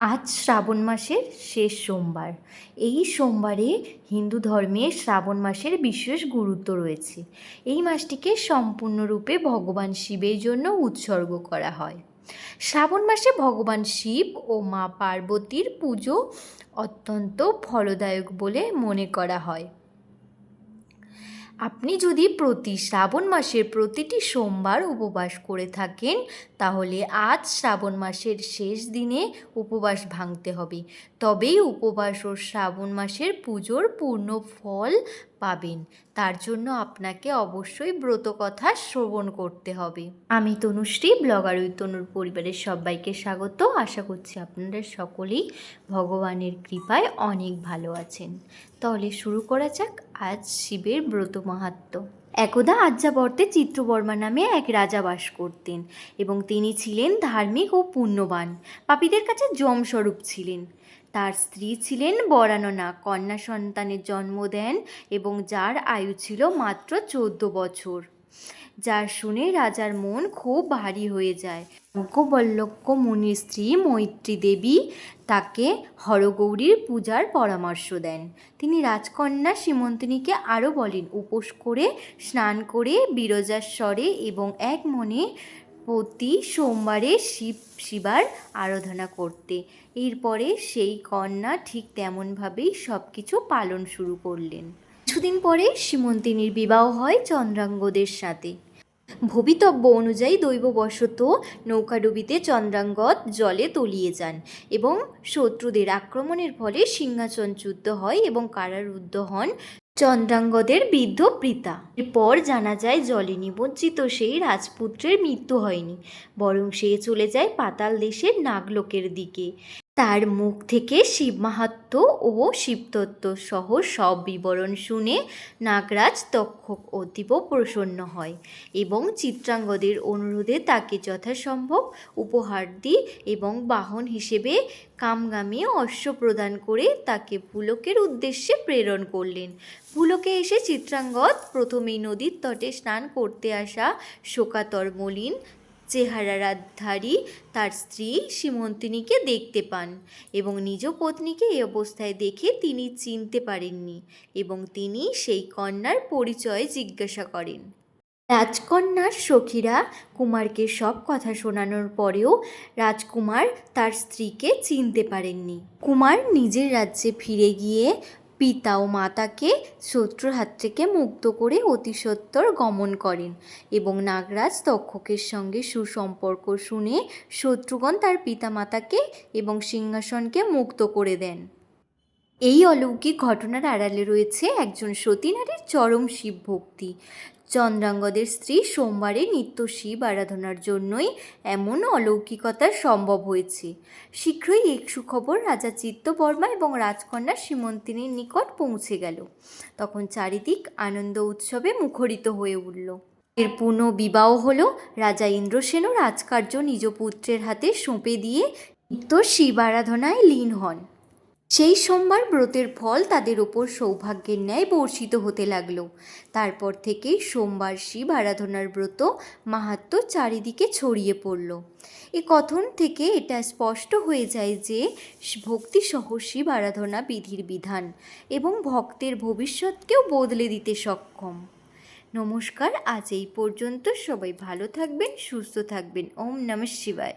আজ শ্রাবণ মাসের শেষ সোমবার। এই সোমবারে হিন্দু ধর্মে শ্রাবণ মাসের বিশেষ গুরুত্ব রয়েছে। এই মাসটিকে সম্পূর্ণরূপে ভগবান শিবের জন্য উৎসর্গ করা হয়। শ্রাবণ মাসে ভগবান শিব ও মা পার্বতীর পুজো অত্যন্ত ফলদায়ক বলে মনে করা হয়। আপনি যদি প্রতি শ্রাবণ মাসের প্রতিটি সোমবার উপবাস করে থাকেন, তাহলে আজ শ্রাবণ মাসের শেষ দিনে উপবাস ভাঙতে হবে। তবেই উপবাস ও শ্রাবণ মাসের পুজোর পূর্ণ ফল পাবেন। তার জন্য আপনাকে অবশ্যই ব্রত কথা শ্রবণ করতে হবে। আমি তনুশ্রী, ব্লগার ওই তনুর পরিবারের সবাইকে স্বাগত। আশা করছি আপনারা সকলেই ভগবানের কৃপায় অনেক ভালো আছেন। তাহলে শুরু করা যাক আজ শিবের ব্রত মাহাত্ম্য একদা আর্যাবর্তে চিত্রবর্মা নামে এক রাজা বাস করতেন এবং তিনি ছিলেন ধার্মিক ও পুণ্যবান। পাপীদের কাছে যমস্বরূপ ছিলেন। তার স্ত্রী ছিলেন বরাননা। কন্যা সন্তানের জন্ম দেন এবং যার আয়ু ছিল মাত্র চোদ্দ বছর। যা শুনে রাজার মন খুব ভারী হয়ে যায়। যজ্ঞবল্লক্য মুনির স্ত্রী মৈত্রী দেবী তাকে হরগৌরীর পূজার পরামর্শ দেন। তিনি রাজকন্যা সীমন্তিনীকে আরও বলেন, উপোস করে, স্নান করে, বিরজাস্বরে এবং এক মনে প্রতি সোমবারে শিব, শিবার আরাধনা করতে। এরপরে সেই কন্যা ঠিক তেমনভাবেই সব কিছু পালন শুরু করলেন। কিছুদিন পরে সীমন্তিনীর বিবাহ হয় চন্দ্রাঙ্গদের সাথে। ভবিতব্য অনুযায়ী দৈববশত নৌকাডুবিতে চন্দ্রাঙ্গদ জলে তলিয়ে যান এবং শত্রুদের আক্রমণের ফলে সিংহাসনচ্যুত হয় এবং কারারুদ্ধ হন চন্দ্রাঙ্গদের বৃদ্ধ প্রীতা। এরপর জানা যায় জলে নিমজ্জিত সেই রাজপুত্রের মৃত্যু হয়নি, বরং সে চলে যায় পাতাল দেশের নাগলোকের দিকে। তার মুখ থেকে শিব মাহাত্ম ও শিবতত্ত্ব সহ সব বিবরণ শুনে নাগরাজ তক্ষক অতীব প্রসন্ন হয় এবং চিত্রাঙ্গদের অনুরোধে তাকে যথাসম্ভব উপহার দিই এবং বাহন হিসেবে কামগামী অশ্ব প্রদান করে তাকে পুলকের উদ্দেশ্যে প্রেরণ করলেন। পুলকে এসে চিত্রাঙ্গদ প্রথমেই নদীর তটে স্নান করতে আসা শোকাতর মলিন চেহারাধারী তার স্ত্রী সীমন্তিনীকে দেখতে পান এবং নিজ পত্নীকে এই অবস্থায় দেখে তিনি চিনতে পারেননি এবং তিনি সেই কন্যার পরিচয় জিজ্ঞাসা করেন। রাজকন্যার সখীরা কুমারকে সব কথা শোনানোর পরেও রাজকুমার তার স্ত্রীকে চিনতে পারেননি। কুমার নিজের রাজ্যে ফিরে গিয়ে পিতা ও মাতাকে শত্রুর হাত থেকে মুক্ত করে অতি সত্বর গমন করেন এবং নাগরাজ তক্ষকের সঙ্গে সুসম্পর্ক শুনে শত্রুগণ তার পিতা মাতাকে এবং সিংহাসনকে মুক্ত করে দেন। এই অলৌকিক ঘটনার আড়ালে রয়েছে একজন সতী নারীর চরম শিব ভক্তি চন্দ্রাঙ্গদের স্ত্রী সোমবারে নিত্য শিব আরাধনার জন্যই এমন অলৌকিকতা সম্ভব হয়েছে। শীঘ্রই এক সুখবর রাজা চিত্তবর্মা এবং রাজকন্যা সীমন্তিনীর নিকট পৌঁছে গেল। তখন চারিদিক আনন্দ উৎসবে মুখরিত হয়ে উঠল। এর পুনঃ বিবাহ হল রাজা ইন্দ্রসেনও রাজকার্য নিজ পুত্রের হাতে সঁপে দিয়ে নিত্য শিব আরাধনায় লীন হন। সেই সোমবার ব্রতের ফল তাদের ওপর সৌভাগ্যের ন্যায় বর্ষিত হতে লাগল। তারপর থেকেই সোমবার শিব আরাধনার ব্রত মাহাত্ম চারিদিকে ছড়িয়ে পড়ল। এ কথন থেকে এটা স্পষ্ট হয়ে যায় যে ভক্তিসহ শিব আরাধনা বিধির বিধান এবং ভক্তের ভবিষ্যৎকেও বদলে দিতে সক্ষম। নমস্কার, আজ এই পর্যন্ত সবাই ভালো থাকবেন, সুস্থ থাকবেন। ওম নমঃ শিবায়।